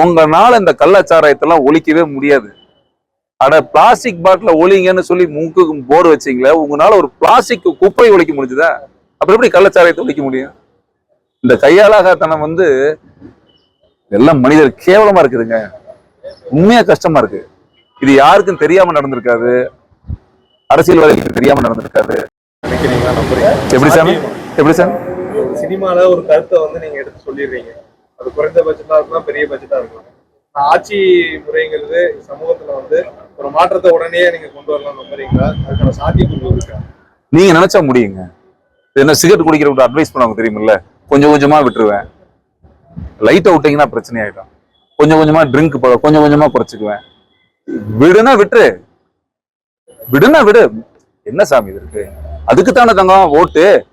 உங்களால இந்த கள்ளச்சாராயத்தெல்லாம் ஒழிக்கவே முடியாது. அட பிளாஸ்டிக் பாட்டில ஒழிங்கன்னு சொல்லி மூக்கு போர் வச்சீங்களே உங்களால ஒரு பிளாஸ்டிக் குப்பை ஒழிக்க முடிஞ்சுதா? அப்புறம் எப்படி கள்ளச்சாராயத்தை ஒழிக்க முடியும்? இந்த கையாளாகத்தனம் வந்து எல்லாம் மனிதர் கேவலமா இருக்குதுங்க. உண்மையா கஷ்டமா இருக்கு. இது யாருக்கும் தெரியாம நடந்திருக்காது. அரசியல்வாதிகளுக்கு தெரியாம நடந்திருக்காது. எப்படி சார் எப்படி சார் சினிமால ஒரு கருத்தை வந்து நீங்க எடுத்து சொல்லிடுறீங்க. அது குறைந்த பட்ஜெட்டா இருக்கலாம் பெரிய பட்ஜெட்டா இருக்கலாம். ஆட்சி முறைங்கிறது சமூகத்துல வந்து ஒரு மாற்றத்தை உடனே நீங்க கொண்டு வரலாம் நம்புறீங்களா? அதுக்கான சாத்தியக்கூறு இருக்கா? நீங்க நினைச்சா முடியுங்க. என்ன சிகரெட் குடிக்கிறவங்க அட்வைஸ் பண்ணுவாங்க தெரியுமில்ல? கொஞ்சம் கொஞ்சமா விட்டுருவேன். லைட்டை அவுட்டிங்கன்னா பிரச்சனை ஆயிடும். கொஞ்சம் கொஞ்சமா ட்ரிங்க் கொஞ்சம் கொஞ்சமா குறைச்சிக்குவேன். விடுனா விட்டுரு. விடுனா விடு. என்ன சாமி இது இருக்கு? அதுக்குத்தானே தங்கம் ஓட்டு.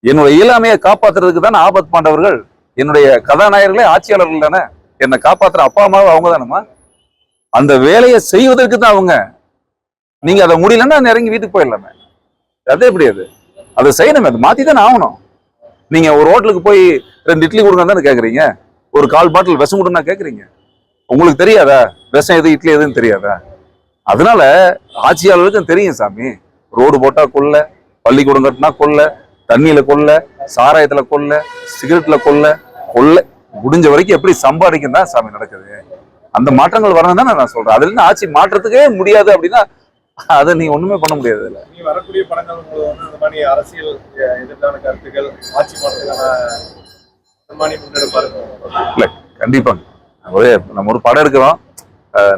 என்னுடைய இயலாமையை காப்பாத்துறதுக்கு தானே ஆபத் பாண்டவர்கள்? என்னுடைய கதாநாயகர்களே ஆட்சியாளர்கள் தானே? என்னை காப்பாத்துற அப்பா அம்மாவை அவங்க தானேம்மா அந்த வேலையை செய்வதற்கு தான் அவங்க. நீங்க அதை முடியலன்னா இறங்கி வீட்டுக்கு போயிடலாமே. அதே எப்படி அது? அதை செய்யணுமே அது மாத்தி தானே ஆகணும். நீங்க ஒரு ஹோட்டலுக்கு போய் ரெண்டு இட்லி கொடுங்க தானே கேட்குறீங்க ஒரு கால் பாட்டில் விஷம் கொடுன்னா கேட்குறீங்க உங்களுக்கு தெரியாதா? விஷம் எது இட்லி எதுன்னு தெரியாதா? அதனால ஆட்சியாளர்களுக்கும் தெரியும் சாமி. ரோடு போட்டா கொல்ல பள்ளிக்கூடம் கட்டினா கொல்ல தண்ணியில கொல்ல சாராயத்துல கொல்ல சிகரெட்ல கொல்ல கொல்ல. முடிஞ்ச வரைக்கும் எப்படி சம்பாதிக்கும் தான் சாமி நடக்குது. அந்த மாற்றங்கள் வரணும் தான் நான் சொல்றேன். அதுல இருந்து ஆட்சி மாற்றத்துக்கே முடியாது அப்படின்னா அதை நீ ஒண்ணுமே பண்ண முடியாது அதுல. நீ வரக்கூடிய படங்கள் வந்து இந்த மாதிரி அரசியல் அஹ், எதிர்ப்பான கருத்துக்கள் ஆட்சி மாற்றத்துக்கான கண்டிப்பாங்க ஒரு நம்ம ஒரு படம் எடுக்கிறோம்.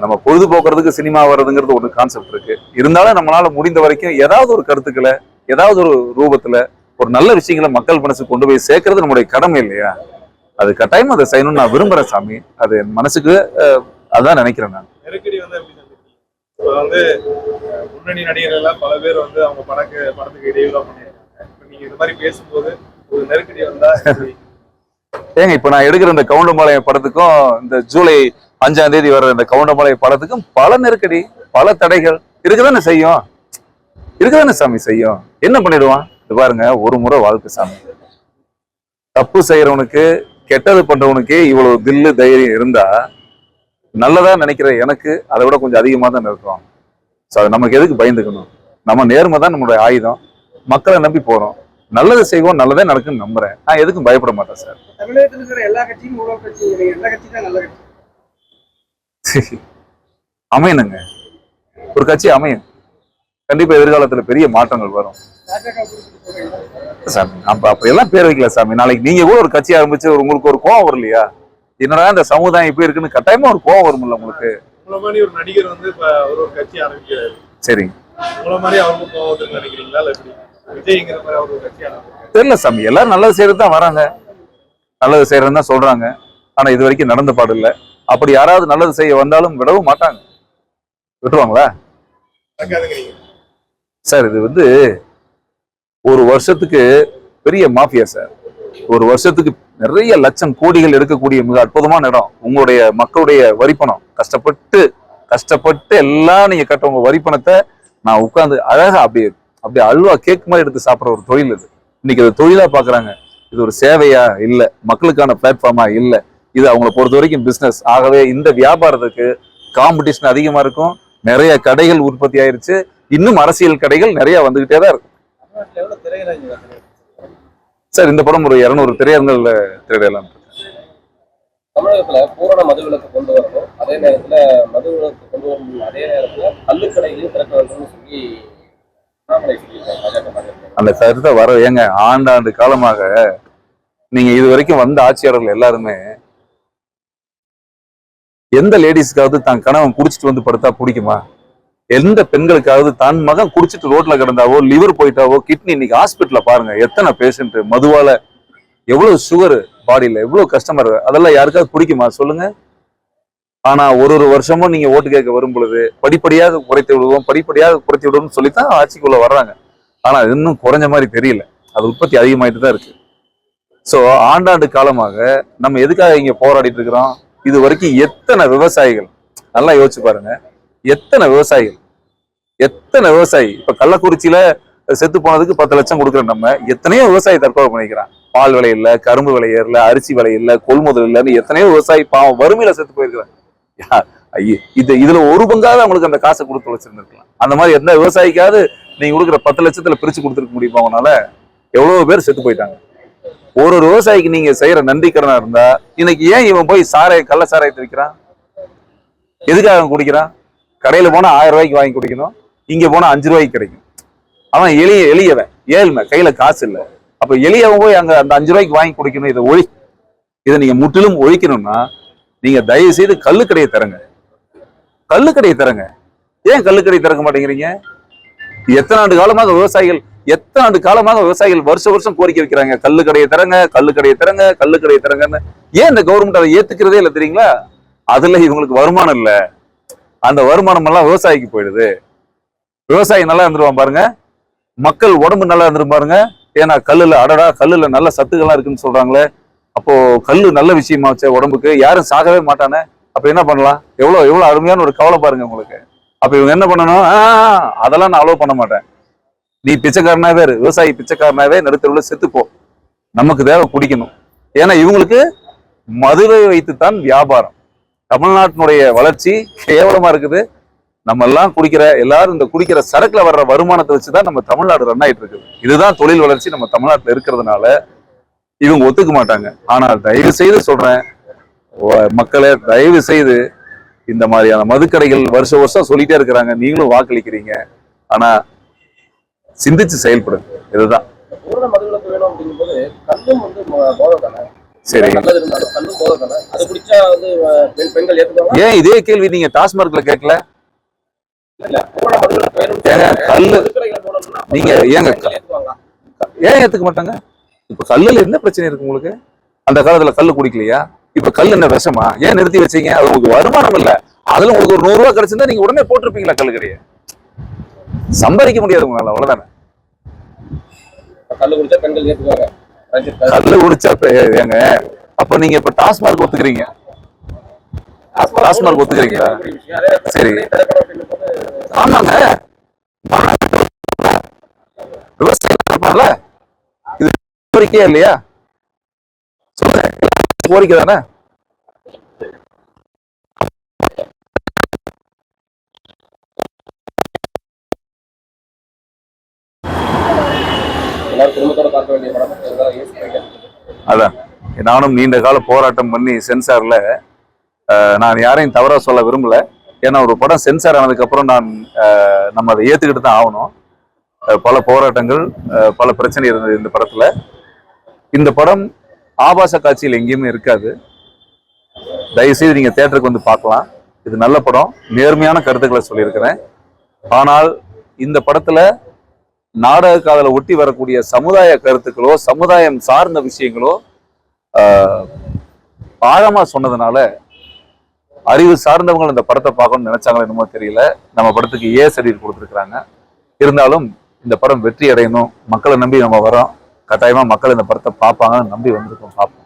நம்ம பொழுதுபோக்குறதுக்கு சினிமா வர்றதுங்கிறது ஒரு கான்செப்ட் இருக்கு. இருந்தாலும் நம்மளால முடிந்த வரைக்கும் ஏதாவது ஒரு கருத்துக்களை ஏதாவது ஒரு ரூபத்துல ஒரு நல்ல விஷயங்களை மக்கள் மனசுக்கு கொண்டு போய் சேர்க்கறது நம்முடைய கடமை இல்லையா? அது கட்டாயம் அதை செய்யணும்னு நான் விரும்புறேன் சாமி. அது என் மனசுக்கு அதான் நினைக்கிறேன் நான். இப்போ வந்து முன்னணி நடிகர்கள் எல்லாம் பல பேர் வந்து அவங்க படக்கு படத்துக்கு இடையூறா பண்ணியிருக்காங்க. இப்போ நீங்க இந்த மாதிரி பேசும்போது ஒரு நெருக்கடி வந்தா? ஏங்க இப்ப நான் எடுக்கிற இந்த கவுண்டம்பாளையம் படத்துக்கும் இந்த ஜூலை அஞ்சாம் தேதி வர இந்த கவுண்டம்பாளையம் படத்துக்கும் பல நெருக்கடி பல தடைகள். இருக்குதானே செய்யும்? இருக்குதானே சாமி செய்யும்? என்ன பண்ணிடுவான்? இது பாருங்க ஒரு முறை வாழ்க்கை சாமி. தப்பு செய்யறவனுக்கு கெட்டது பண்றவனுக்கே இவ்வளவு தில்லு தைரியம் இருந்தா நல்லதா நினைக்கிற எனக்கு அதை விட கொஞ்சம் அதிகமா தான் இருக்கும் ஸோ அது நமக்கு எதுக்கு பயந்துக்கணும்? நம்ம நேர்மை தான் நம்மளுடைய ஆயுதம். மக்களை நம்பி போறோம். நல்லது செய்வோம் நல்லதே நடக்குன்னு நம்புறேன். நான் எதுக்கும் பயப்பட மாட்டேன் சார். தமிழகத்தில் இருக்கிற எல்லா கட்சியும் கட்சி எல்லா கட்சி தான் நல்ல கட்சி. அமையணுங்க. ஒரு கட்சி அமையும். கண்டிப்பா எதிர்காலத்துல பெரிய மாற்றங்கள் வரும். சாமி அப்ப அப்படியெல்லாம் பேர் வைக்கல சாமி. நாளைக்கு நீங்க கூட ஒரு கட்சி ஆரம்பிச்சு ஒரு உங்களுக்கு ஒரு கோவம் வரும் இல்லையா என்னடா இந்த சமுதாயம் இப்படி இருக்குன்னு கட்டாயமா ஒரு கோவம் வரும்ல உங்களுக்கு? ஒரு நடிகர் வந்து ஒரு ஒரு கட்சி ஆரம்பிக்கிறாரு. சரி. தெரியல சாமி. எல்லாரும் நல்லது செய்யறது தான் வராங்க. நல்லது செய்யறதுன்னு தான் சொல்றாங்க. ஆனா இது வரைக்கும் நடந்த பாடு இல்ல. அப்படி யாராவது நல்லது செய்ய வந்தாலும் விடவும் மாட்டாங்க. விட்டுருவாங்களா? சார் இது வந்து ஒரு வருஷத்துக்கு பெரிய மாஃபியா சார். ஒரு வருஷத்துக்கு நிறைய லட்சம் கோடிகள் எடுக்கக்கூடிய மிக அற்புதமான இடம். உங்களுடைய மக்களுடைய வரிப்பணம். கஷ்டப்பட்டு கஷ்டப்பட்டு எல்லாம் நீங்க கட்ட உங்க வரிப்பணத்தை நான் உட்காந்து அழகா அப்படியே அப்படியே அல்வா கேக் மாதிரி எடுத்து சாப்பிட்ற ஒரு தொழில் இது. இன்னைக்கு அது தொழிலா பாக்குறாங்க. இது ஒரு சேவையா இல்ல மக்களுக்கான பிளாட்ஃபார்மா இல்ல. இது அவங்கள பொறுத்த வரைக்கும் பிஸ்னஸ் ஆகவே இந்த வியாபாரத்துக்கு காம்படிஷன் அதிகமா இருக்கும். நிறைய கடைகள் உற்பத்தி ஆயிருச்சு. இன்னும் அரசியல் கடைகள் நிறைய வந்துகிட்டே தான் இருக்கும் சார் இந்த படம் ஒரு இருநூறு திரையரங்குல திரையிடலாம். தமிழகத்துல பூரண மதுவிலக்கு கொண்டு வரணும். அதே நேரத்துல மதுவிலக்கு கொண்டு வரணும். அதே நேரத்துல கள்ளுக்கடைகளையும் திறக்க வேண்டும்னு சொல்லி அந்த கருத்தை வர ஏங்க ஆண்டாண்டு காலமாக நீங்க இது வரைக்கும் வந்த ஆட்சியாளர்கள் எல்லாருமே எந்த லேடிஸ்க்காவது தான் கணவன் குடிச்சிட்டு வந்து படுத்தா பிடிக்குமா? எந்த பெண்களுக்காவது தன் மகன் குடிச்சிட்டு ரோட்ல கிடந்தாவோ லிவர் போயிட்டாவோ கிட்னி இன்னைக்கு ஹாஸ்பிட்டல பாருங்க எத்தனை பேஷண்ட் மதுவால எவ்வளவு சுகர் பாடியில எவ்வளவு கஷ்டமா இருக்கு அதெல்லாம் யாருக்காவது பிடிக்குமா? சொல்லுங்க. ஆனா ஒரு ஒரு வருஷமும் நீங்க ஓட்டு கேட்க வரும் பொழுது படிப்படியாக குறைத்து விடுவோம் படிப்படியாக குறைத்து விடுவோம்னு சொல்லித்தான் ஆட்சிக்குள்ள வர்றாங்க. ஆனா இன்னும் குறைஞ்ச மாதிரி தெரியல. அது உற்பத்தி அதிகமாயிட்டு தான் இருக்கு. சோ ஆண்டாண்டு காலமாக நம்ம எதுக்காக இங்க போராடிட்டு இருக்கிறோம்? இது வரைக்கும் எத்தனை விவசாயிகள்? நல்லா யோசிச்சு பாருங்க. எத்தனை விவசாயிகள்? எத்தனை விவசாயி? இப்ப கள்ளக்குறிச்சியில செத்து போனதுக்கு பத்து லட்சம் கொடுக்குற நம்ம. எத்தனையோ விவசாயி தற்கொலை பண்ணிக்கிறான். பால் விலை இல்ல கரும்பு விலை ஏறல அரிசி விலை இல்ல கொள்முதல் இல்லைன்னு எத்தனையோ விவசாயி பாவம் வறுமையில செத்து போயிருக்கிறான். யா, ஐயே, இது இதுல ஒரு பங்காவது அவங்களுக்கு அந்த காசை கொடுத்து வச்சிருந்துருக்கலாம் அந்த மாதிரி எந்த விவசாயிக்காவது நீங்க கொடுக்குற பத்து லட்சத்துல பிரிச்சு கொடுத்துருக்க முடியுமா அவனால எவ்வளவு பேர் செத்து போயிட்டாங்க. ஒரு ஒரு விவசாயிக்கு நீங்க செய்யற நன்றிக்கரனா இருந்தா இன்னைக்கு ஏன் இவன் போய் சாராய கள்ள சாராயத்தை விற்கிறான்? எதுக்காக அவன் குடிக்கிறான்? கடையில போனா ஆயிரம் ரூபாய்க்கு வாங்கி குடிக்கணும். இங்க போனால் அஞ்சு ரூபாய்க்கு கிடைக்கும். அவன் எளிய எளியவன். ஏழ்மை கையில காசு இல்ல. அப்போ எளியவன் போய் அங்க அந்த அஞ்சு ரூபாய்க்கு வாங்கி குடிக்கணும் இதை ஒழி. இதை நீங்க முற்றிலும் ஒழிக்கணும்னா நீங்க தயவு செய்து கல்லுக்கடையை தரங்க கல்லுக்கடையை தரங்க ஏன் கல்லுக்கடை திறக்க மாட்டேங்கிறீங்க? எத்தனை ஆண்டு காலமாக விவசாயிகள் எத்தனை ஆண்டு காலமாக விவசாயிகள் வருஷம் வருஷம் கோரிக்கை வைக்கிறாங்க கல்லுக்கடையை திறங்க கல்லுக்கடையை திறங்க கல்லுக்கடையை திறங்கன்னு. ஏன் இந்த கவர்மெண்ட் அதை ஏத்துக்கிறதே இல்லை தெரியுங்களா? அதுல இவங்களுக்கு வருமானம் இல்ல. அந்த வருமானம் எல்லாம் விவசாயிக்கு போயிடுது. விவசாயி நல்லா இருந்துருவான் பாருங்க. மக்கள் உடம்பு நல்லா இருந்துரும் பாருங்க. ஏன்னா கல்லுல அடடா கல்லுல நல்ல சத்துக்கள்லாம் இருக்குன்னு சொல்றாங்களே. அப்போ கல்லு நல்ல விஷயமாச்சே உடம்புக்கு. யாரும் சாகவே மாட்டானே. அப்ப என்ன பண்ணலாம்? எவ்வளவு எவ்வளவு அருமையான ஒரு கவலை பாருங்க உங்களுக்கு. அப்ப இவங்க என்ன பண்ணணும்? ஆ, அதெல்லாம் நான் அலோவ் பண்ண மாட்டேன். நீ பிச்சைக்காரனாவே இரு. விவசாயி பிச்சைக்காரனாவே நடுத்தருவில் செத்துப்போ. நமக்கு தேவை குடிக்கணும். ஏன்னா இவங்களுக்கு மதுவை வைத்துத்தான் வியாபாரம். தமிழ்நாட்டினுடைய வளர்ச்சி கேவலமா இருக்குது. நம்ம எல்லாம் குடிக்கிற எல்லாரும் இந்த குடிக்கிற சரக்குல வர்ற வருமானத்தை வச்சுதான் நம்ம தமிழ்நாடு ரன் ஆயிட்டு இருக்குது. இதுதான் தொழில் வளர்ச்சி நம்ம தமிழ்நாட்டில் இருக்கிறதுனால இவங்க ஒத்துக்க மாட்டாங்க. ஆனால் தயவு செய்து சொல்றேன் மக்களை தயவு செய்து இந்த மாதிரியான மதுக்கடைகள் வருஷ வருஷம் சொல்லிட்டே இருக்கிறாங்க. நீங்களும் வாக்களிக்கிறீங்க. ஆனா சிந்திச்சு செயல்படுங்க. இதுதான். சரி. ஏன் இதே கேள்வி நீங்க டாஸ்மார்க்ல கேட்கல? கல்லு- நீங்க ஏங்க ஏன் ஏத்துக்க மாட்டாங்க? இப்ப கல்லுல என்ன பிரச்சனை இருக்கு உங்களுக்கு? அந்த காலத்துல கல்லு குடிக்கலையா? இப்ப கல் என்ன விஷமா? ஏன் நிறுத்தி வச்சீங்க? அது உங்களுக்கு வருமானம் இல்ல. அதுல உங்களுக்கு ஒரு நூறு ரூபாய் கிடைச்சிருந்தா நீங்க உடனே போட்டிருப்பீங்களா கல்லு கடையை சம்பாதிக்க முடியாது உங்களால அவ்வளவுதானே? கல்லு குடிச்சா பெண்கள் ஏத்துக்குவாங்க. கல்லு. குடிச்சா ஏங்க அப்ப நீங்க இப்ப டாஸ்மார்க் ஒத்துக்கிறீங்க. டாஸ்மார்க் ஒத்துக்கிறீங்களா? சரி. ஆமாங்க. விவசாயம் இது கோரிக்கையா இல்லையா? சொல்லுங்க. கோரிக்கை தானே? எல்லாரும் குடும்பத்தோட பார்க்க வேண்டிய படம். அதான். நானும் நீண்ட கால போராட்டம் பண்ணி சென்சாரில் நான் யாரையும் தவறாக சொல்ல விரும்பல. ஏன்னா ஒரு படம் சென்சார் ஆனதுக்கப்புறம் நான் நம்ம அதை ஏற்றுக்கிட்டு தான் ஆகணும். பல போராட்டங்கள் பல பிரச்சனை இருந்தது இந்த படத்தில். இந்த படம் ஆபாச காட்சியில் எங்கேயுமே இருக்காது. தயவுசெய்து நீங்கள் தேட்டருக்கு வந்து பார்க்கலாம். இது நல்ல படம். நேர்மையான கருத்துக்களை சொல்லியிருக்கிறேன். ஆனால் இந்த படத்தில் நாடக காதலை ஒட்டி வரக்கூடிய சமுதாய கருத்துக்களோ சமுதாயம் சார்ந்த விஷயங்களோ ஆஹ், சொன்னதுனால அறிவு சார்ந்தவங்க இந்த படத்தை பார்க்கணும்னு நினைச்சாங்களோ என்னமோ தெரியல. நம்ம படத்துக்கு ஏ சர்டிஃபிகேட் கொடுத்துருக்குறாங்க. இருந்தாலும் இந்த படம் வெற்றி அடையணும். மக்களை நம்பி நம்ம வரோம். கட்டாயமா மக்கள் இந்த படத்தை பார்ப்பாங்கன்னு நம்பி வந்திருக்கோம் பார்ப்போம்.